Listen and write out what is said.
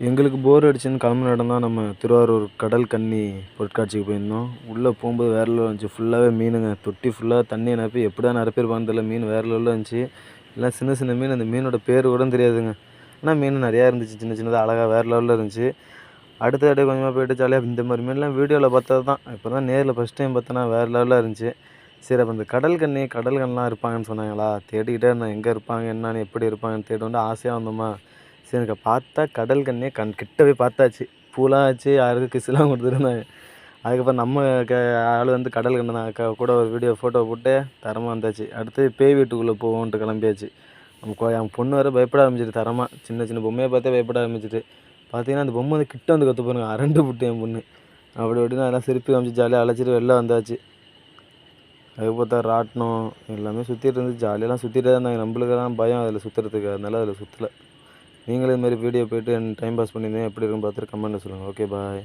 எங்களுக்கு போர் அடிச்சுன்னு கிளம்புன இடம் தான் நம்ம திருவாரூர் கடல் கன்னி பொருட்காட்சிக்கு போயிருந்தோம். உள்ளே போகும்போது வேற லெவலில் இருந்துச்சு ஃபுல்லாகவே மீனுங்க. தொட்டி ஃபுல்லாக தண்ணியை நிரப்பி எப்படி தான் நிரப்பியிருப்பாங்கன்னு தெரியல. மீன் வேற லெவலில் இருந்துச்சு. எல்லாம் சின்ன சின்ன மீன். அந்த மீனோட பேர் கூட தெரியாதுங்க. ஆனால் மீன் நிறையா இருந்துச்சு. சின்ன சின்னதாக அழகாக வேறு லெவலில் இருந்துச்சு. அடுத்த அப்படியே கொஞ்சமாக போயிட்டு ஜாலியாக இந்த மாதிரி மீன்லாம் வீடியோவில் பார்த்தது தான். இப்போ தான் நேரில் ஃபஸ்ட் டைம் பார்த்தோன்னா வேறு லெவலில் இருந்துச்சு. சரி அப்போ இந்த கடல் கண்ணி கடல் கண்ணெலாம் இருப்பாங்கன்னு சொன்னாங்களா? தேடிக்கிட்டே நான் எங்கே இருப்பாங்க என்னன்னு எப்படி இருப்பாங்கன்னு தேடி வந்து ஆசையாக வந்தோமா? சரி எனக்கு பார்த்தா கடல் கண்ணே கண் கிட்ட போய் பார்த்தாச்சு. பூலாம் வச்சு யாருக்கு கிஸ்லாம் கொடுத்துருந்தாங்க. அதுக்கப்புறம் நம்ம க ஆள் வந்து கடல் கண்ணு தான். அக்கா கூட ஒரு வீடியோ ஃபோட்டோ போட்டு தரமாக வந்தாச்சு. அடுத்து பேய் வீட்டுக்குள்ளே போவோன்ட்டு கிளம்பியாச்சு. நம்ம கோ என் பொண்ணு வேறு பயப்பட ஆரம்பிச்சிட்டு தரமாக சின்ன சின்ன பொம்மையை பார்த்தே பயப்பட ஆரம்பிச்சிட்டு. பார்த்தீங்கன்னா அந்த பொம்மை வந்து கிட்ட வந்து கற்று பாருங்க. அரண்டு புட்டு என் பொண்ணு. அப்படி அப்படின்னு அதெல்லாம் சிரிப்பி காமிச்சு ஜாலியாக அழைச்சிட்டு வெளில வந்தாச்சு. அது பார்த்தா ராட்டினம் எல்லாமே சுற்றிட்டு இருந்து ஜாலியெல்லாம் சுற்றிட்டே தான் இருந்தாங்க. நம்மளுக்கெல்லாம் பயம் அதில் சுற்றுறதுக்கு அதனால அதில் சுற்றல நீங்களும் இதுமாரி வீடியோ போயிட்டு டைம் பாஸ் பண்ணியிருந்தேன் எப்படி இருக்குன்னு பார்த்துட்டு கமெண்ட்டில் சொல்லுங்கள் ஓகே பாய்